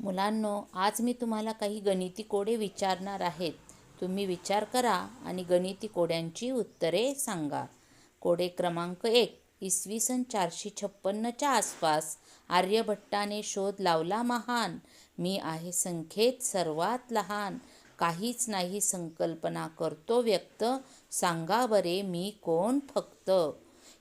मुलांनो आज मी तुम्हाला काही गणिती कोडे विचारणार आहेत तुम्ही विचार करा आणि गणिती कोड्यांची उत्तरे सांगा. कोडे क्रमांक एक इसवी सन चारशे छप्पन्नच्या आसपास आर्यभट्टाने शोध लावला महान. मी आहे संख्येत सर्वात लहान. काहीच नाही संकल्पना करतो व्यक्त. सांगा बरे मी कोण फक्त?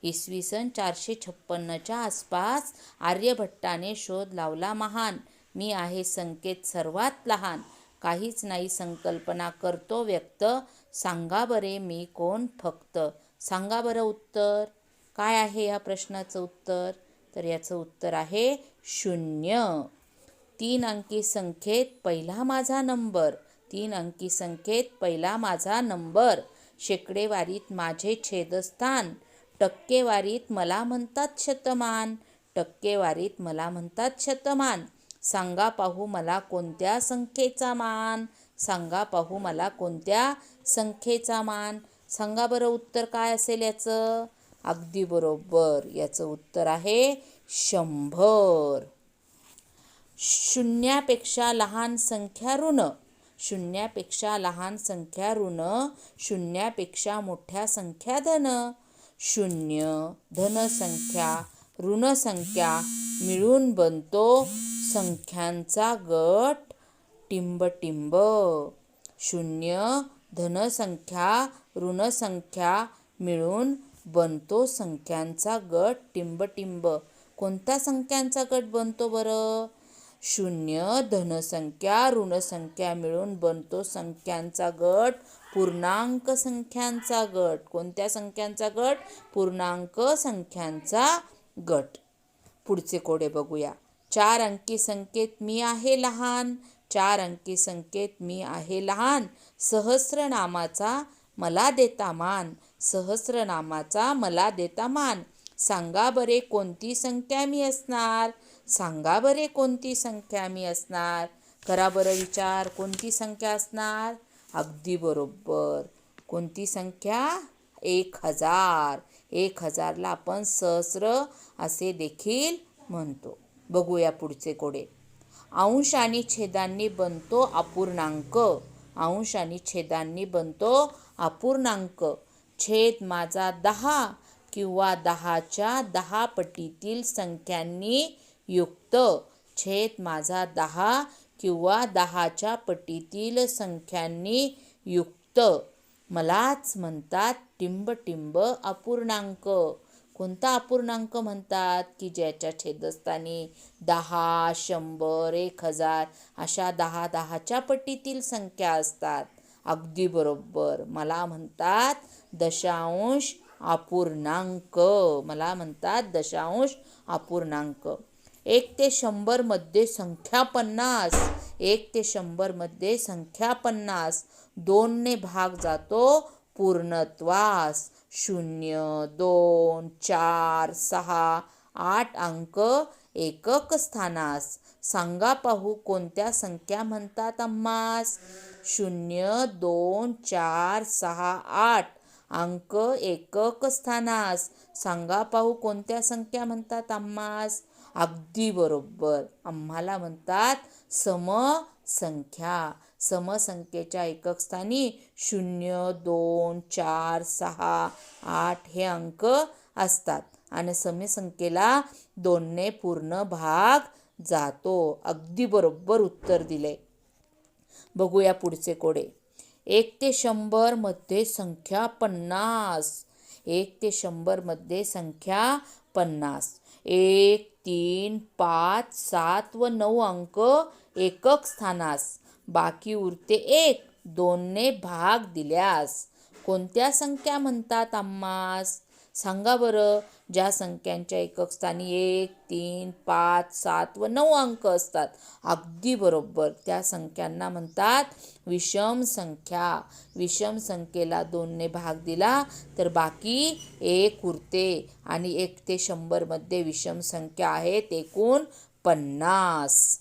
इसवी सन चारशे छप्पन्नच्या आसपास आर्यभट्टाने शोध लावला महान. मी आहे संकेत सर्वात लहान. काहीच नाही संकल्पना करतो व्यक्त. सांगा बरे मी कोण फक्त. सांगा बरं उत्तर. काय आहे या प्रश्नाचं उत्तर? तर याचं उत्तर आहे शून्य. तीन अंकी संख्येत पहिला माझा नंबर. तीन अंकी संख्येत पहिला माझा नंबर. शेकडेवारीत माझे छेदस्थान. टक्केवारीत मला म्हणतात शतमान. टक्केवारीत मला म्हणतात शतमान. सांगा पाहू मला कोणत्या संख्येचा मान. सांगा पाहू मला कोणत्या संख्येचा मान. सांगा बरं उत्तर काय असेल याचं? अगदी बरोबर याचं उत्तर आहे शंभर. शून्यापेक्षा लहान संख्या ऋण. शून्यापेक्षा लहान संख्या ऋण. शून्यापेक्षा मोठ्या संख्या धन. शून्य धनसंख्या ऋणसंख्या मिळून बनतो. संख्यांचा गट टिंबटिंब. शून्य धनसंख्या ऋणसंख्या मिळून बनतो. संख्यांचा गट टिंबटिंब. कोणत्या संख्यांचा गट बनतो बरं? शून्य धनसंख्या ऋणसंख्या मिळून बनतो. संख्यांचा गट पूर्णांक संख्यांचा गट. कोणत्या संख्यांचा गट? पूर्णांक संख्यांचा गट. पुढचे कोडे बघूया. चार अंकी संकेत मी आहे लहान. चार अंकी संकेत मी आहे लहान. सहस्रनामाचा मला देता मान. सहस्रनामाचा मला देता मान. सांगा बरे कोणती संख्या मी असणार? सांगा बरे कोणती संख्या मी असणार? करा बरं विचार. कोणती संख्या असणार? अगदी बरोबर. कोणती संख्या? एक हजार. एक हजारला आपण सहस्र असे देखील म्हणतो. बघूया पुढचे कोडे. अंश आणि छेदांनी बनतो अपूर्णांक. अंश आणि छेदांनी बनतो अपूर्णांक. छेद माझा दहा किंवा दहाच्या दहा पटीतील संख्यांनी युक्त. छेद माझा दहा किंवा दहाच्या पटीतील संख्यांनी युक्त. मलाच म्हणतात टिंबटिंब अपूर्णांक. कोणता अपूर्णांक म्हणतात? की ज्याच्या छेदस्थानी दहा शंभर एक हजार अशा दहा दहाच्या पटीतील संख्या असतात. अगदी बरोबर. मला म्हणतात दशांश अपूर्णांक. मला म्हणतात दशांश अपूर्णांक. एक ते शंभरमध्ये संख्या पन्नास. एक ते शंभरमध्ये संख्या पन्नास दोनने भाग जातो पूर्णत्वास. शून्य दोन चार सहा आठ अंक एकक स्थानास. सांगा पाहू कोणत्या संख्या म्हणतात अम्मास शून्य दोन चार सहा आठ अंक एकक स्थानास. सांगा पाहू कोणत्या संख्या म्हणतात अम्मास अगदी बरोबर. आम्हाला म्हणतात समसंख्या. समसंख्येच्या एककस्थानी शून्य दोन चार सहा आठ हे अंक असतात आणि समसंख्येला दोनने पूर्ण भाग जातो. अगदी बरोबर उत्तर दिले. बघूया पुढचे कोडे. एक ते शंभरमध्ये संख्या पन्नास. एक ते शंभरमध्ये संख्या पन्नास. एक तीन पाच सात व नऊ अंक एकक स्थानास. बाकी उरते एक दोनने भाग दिल्यास. कोणत्या संख्या म्हणतात आम्हास? सांगा बरं ज्या संख्यांच्या एकक स्थानी एक तीन पाच सात व नऊ अंक असतात. अगदी बरोबर. त्या संख्यांना म्हणतात विषम संख्या. विषम संख्येला दोनने भाग दिला तर बाकी एक उरते आणि एक ते शंभरमध्ये विषम संख्या आहेत एकूण पन्नास.